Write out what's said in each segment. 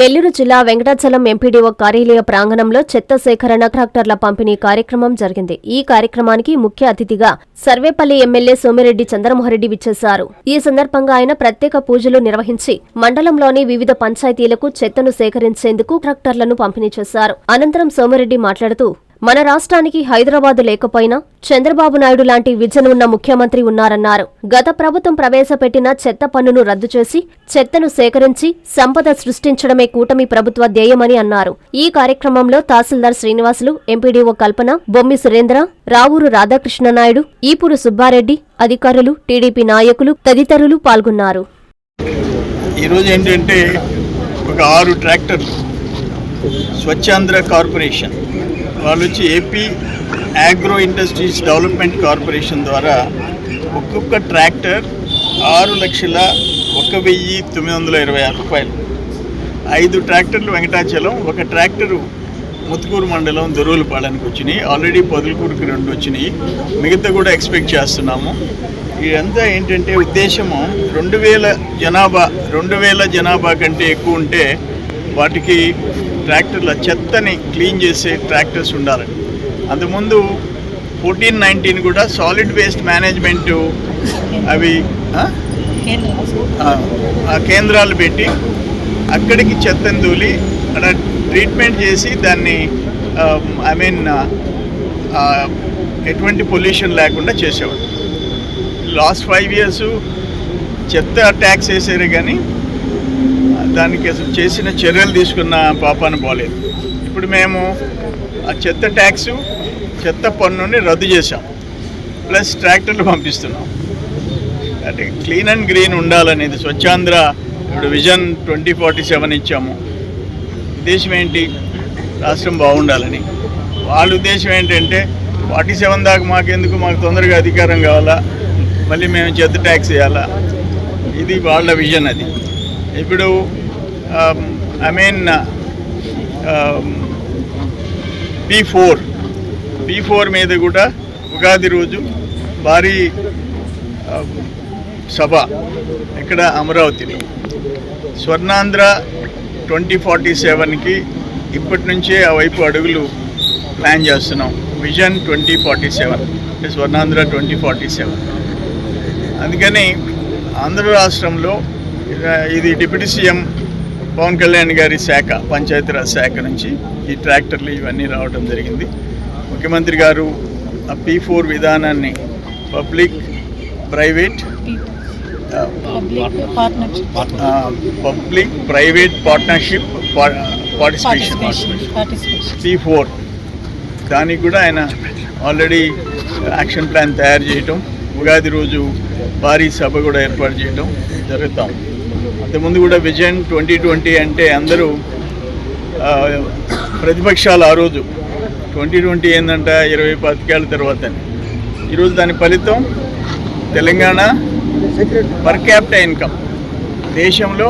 నెల్లూరు జిల్లా వెంకటాచలం ఎంపీడీఓ కార్యాలయ ప్రాంగణంలో చెత్త సేకరణ ట్రాక్టర్ల పంపిణీ కార్యక్రమం జరిగింది. ఈ కార్యక్రమానికి ముఖ్య అతిథిగా సర్వేపల్లి ఎమ్మెల్యే సోమిరెడ్డి చంద్రమోహరెడ్డి విచ్చేశారు. ఈ సందర్భంగా ఆయన ప్రత్యేక పూజలు నిర్వహించి మండలంలోని వివిధ పంచాయతీలకు చెత్తను సేకరించేందుకు ట్రాక్టర్లను పంపిణీ చేశారు. అనంతరం సోమిరెడ్డి మాట్లాడుతూ మన రాష్ట్రానికి హైదరాబాద్ లేకపోయినా చంద్రబాబు నాయుడు లాంటి విజన్ ఉన్న ముఖ్యమంత్రి ఉన్నారన్నారు. గత ప్రభుత్వం ప్రవేశపెట్టిన చెత్త పన్నును రద్దు చేసి చెత్తను సేకరించి సంపద సృష్టించడమే కూటమి ప్రభుత్వ ధ్యేయమని అన్నారు. ఈ కార్యక్రమంలో తహసీల్దార్ శ్రీనివాసులు ఎంపీడీఓ కల్పన బొమ్మి సురేంద్ర రావూరు రాధాకృష్ణనాయుడు ఈపురు సుబ్బారెడ్డి అధికారులు టీడీపీ నాయకులు తదితరులు పాల్గొన్నారు. ఈరోజు ఏంటంటే ఒక ఆరు ట్రాక్టర్లు స్వచ్ఛాంధ్ర కార్పొరేషన్ వాళ్ళు వచ్చి AP agro industries development corporation ద్వారా ఒక్కొక్క ట్రాక్టర్ ఆరు లక్షల ఒక వెయ్యి తొమ్మిది వందల ఇరవై ఆరు రూపాయలు. ఐదు ట్రాక్టర్లు వెంకటాచలం ఒక ట్రాక్టరు ముత్తుకూరు మండలం దొరువులపాలెనికి వచ్చినాయి. ఆల్రెడీ పొదలకూరుకి రెండు వచ్చినాయి. మిగతా కూడా ఎక్స్పెక్ట్ చేస్తున్నాము. ఇదంతా ఏంటంటే ఉద్దేశము రెండు వేల జనాభా రెండు వేల జనాభా కంటే ఎక్కువ ఉంటే వాటికి ట్రాక్టర్ల చెత్తని క్లీన్ చేసే ట్రాక్టర్స్ ఉండాలని అంతకుముందు ఫోర్టీన్ నైన్టీన్ కూడా సాలిడ్ వేస్ట్ మేనేజ్మెంట్ అవి కేంద్రాలు పెట్టి అక్కడికి చెత్తను తూలి అక్కడ ట్రీట్మెంట్ చేసి దాన్ని ఐ మీన్ ఎటువంటి పొల్యూషన్ లేకుండా చేసేవాడు లాస్ట్ ఫైవ్ ఇయర్స్ చెత్త ట్యాక్స్ వేసారు కానీ దానికి అసలు చేసిన చర్యలు తీసుకున్న పాపాను పోలేదు. ఇప్పుడు మేము ఆ చెత్త ట్యాక్స్ చెత్త పన్నుని రద్దు చేశాం. ప్లస్ ట్రాక్టర్లు పంపిస్తున్నాం. అంటే క్లీన్ అండ్ గ్రీన్ ఉండాలనేది స్వచ్ఛాంధ్ర ఇప్పుడు విజన్ ట్వంటీ ఫార్టీ సెవెన్ ఇచ్చాము. ఉద్దేశం ఏంటి? రాష్ట్రం బాగుండాలని. వాళ్ళ ఉద్దేశం ఏంటంటే ఫార్టీ సెవెన్ దాకా మాకెందుకు? మాకు తొందరగా అధికారం కావాలా? మళ్ళీ మేము చెత్త ట్యాక్స్ వేయాలా? ఇది వాళ్ళ విజన్ అది. ఇప్పుడు I mean P four P four మీద కూడా ఉగాది రోజు భారీ um, సభ ఇక్కడ అమరావతిలో. స్వర్ణాంధ్ర ట్వంటీ ఫార్టీ సెవెన్కి ఇప్పటి నుంచే ఆ వైపు అడుగులు ప్లాన్ చేస్తున్నాం. విజన్ ట్వంటీ ఫార్టీ సెవెన్ అంటే స్వర్ణాంధ్ర ట్వంటీ ఫార్టీ సెవెన్. అందుకని ఆంధ్ర రాష్ట్రంలో ఇది డిప్యూటీ సీఎం పవన్ కళ్యాణ్ గారి శాఖ పంచాయతీరాజ్ శాఖ నుంచి ఈ ట్రాక్టర్లు ఇవన్నీ రావడం జరిగింది. ముఖ్యమంత్రి గారు ఆ పీ ఫోర్ విధానాన్ని public private public private partnership participation. P four దానికి కూడా ఆయన ఆల్రెడీ యాక్షన్ ప్లాన్ తయారు చేయటం ఉగాది రోజు భారీ సభ కూడా ఏర్పాటు చేయటం జరుగుతాం. అంతకుముందు కూడా విజన్ ట్వంటీ ట్వంటీ అంటే అందరూ ప్రతిపక్షాలు ఆ రోజు. ట్వంటీ ట్వంటీ ఏంటంట ఇరవై పాతికేళ్ళ తర్వాత ఈరోజు దాని ఫలితం తెలంగాణ పర్ క్యాపిటల్ ఇన్కమ్ దేశంలో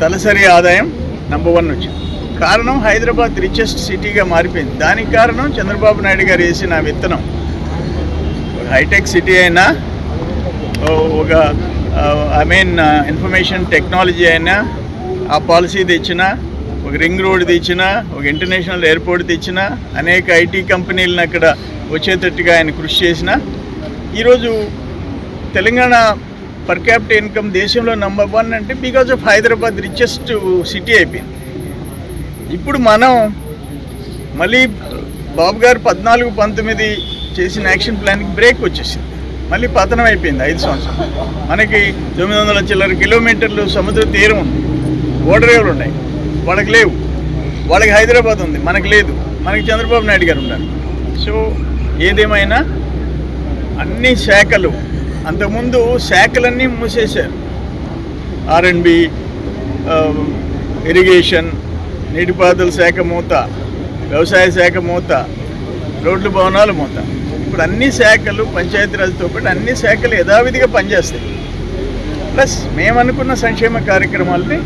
తలసరి ఆదాయం నంబర్ వన్ వచ్చింది కారణం హైదరాబాద్ రిచెస్ట్ సిటీగా మారిపోయింది. దానికి కారణం చంద్రబాబు నాయుడు గారు వేసిన విత్తనం. హైటెక్ సిటీ అయినా ఒక ఐ మీన్ ఇన్ఫర్మేషన్ టెక్నాలజీ అయినా ఆ పాలసీ తెచ్చినా ఒక రింగ్ రోడ్ తెచ్చినా ఒక ఇంటర్నేషనల్ ఎయిర్పోర్ట్ తెచ్చినా అనేక ఐటీ కంపెనీలను అక్కడ వచ్చేటట్టుగా ఆయన కృషి చేసిన ఈరోజు తెలంగాణ పర్ క్యాపిటల్ ఇన్కమ్ దేశంలో నంబర్ వన్ అంటే because of Hyderabad richest city అయిపోయింది. ఇప్పుడు మనం మళ్ళీ బాబు గారు పద్నాలుగు పంతొమ్మిది చేసిన యాక్షన్ ప్లాన్కి బ్రేక్ వచ్చేసింది. మళ్ళీ పతనం అయిపోయింది ఐదు సంవత్సరాలు. మనకి తొమ్మిది వందల చిల్లర కిలోమీటర్లు సముద్ర తీరం ఉంది. ఓడరేవులు ఉన్నాయి. వాళ్ళకి లేవు. వాళ్ళకి హైదరాబాద్ ఉంది. మనకి లేదు. మనకి చంద్రబాబు నాయుడు గారు ఉన్నారు. సో ఏదేమైనా అన్ని శాఖలు అంతకుముందు శాఖలన్నీ మూసేశారు. ఆర్ఎండ్బి ఇరిగేషన్ um, నీటిపారుదల శాఖ మూత వ్యవసాయ శాఖ మూత రోడ్లు భవనాలు మూత. ఇప్పుడు అన్ని శాఖలు పంచాయతీరాజ్తో పాటు అన్ని శాఖలు యథావిధిగా పనిచేస్తాయి. ప్లస్ మేమనుకున్న సంక్షేమ కార్యక్రమాలని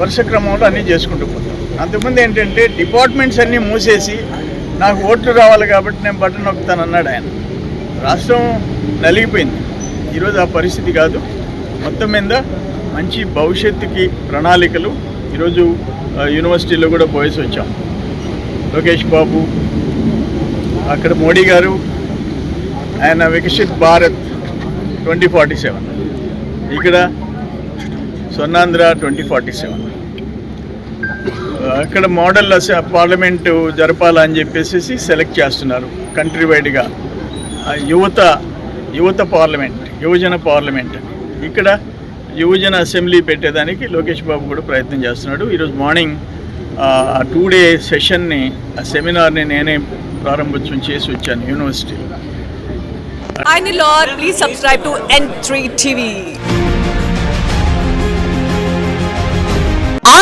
వరుస క్రమంలో అన్నీ చేసుకుంటూ పోతాం. అంతకుముందు ఏంటంటే డిపార్ట్మెంట్స్ అన్నీ మూసేసి నాకు ఓట్లు రావాలి కాబట్టి నేను బటన్ నొక్కుతాను అన్నాడు ఆయన. రాష్ట్రం నలిగిపోయింది. ఈరోజు ఆ పరిస్థితి కాదు. మొత్తం మీద మంచి భవిష్యత్తుకి ప్రణాళికలు ఈరోజు యూనివర్సిటీలో కూడా పోయేసి వచ్చాం. లోకేష్ బాబు అక్కడ మోడీ గారు ఆయన Viksit Bharat twenty forty seven. ఇక్కడ స్వర్ణాంధ్ర ట్వంటీ ఫార్టీ సెవెన్. అక్కడ మోడల్ పార్లమెంటు జరపాలని చెప్పేసి సెలెక్ట్ చేస్తున్నారు కంట్రీ వైడ్గా యువత యువత పార్లమెంట్ యువజన పార్లమెంట్. ఇక్కడ యువజన అసెంబ్లీ పెట్టేదానికి లోకేష్ బాబు కూడా ప్రయత్నం చేస్తున్నాడు. ఈరోజు మార్నింగ్ టూ డే సెషన్ని ఆ సెమినార్ని నేనే ప్రారంభోత్సవం చేసి వచ్చాను యూనివర్సిటీలో. Hi Nilor, please subscribe to N3 TV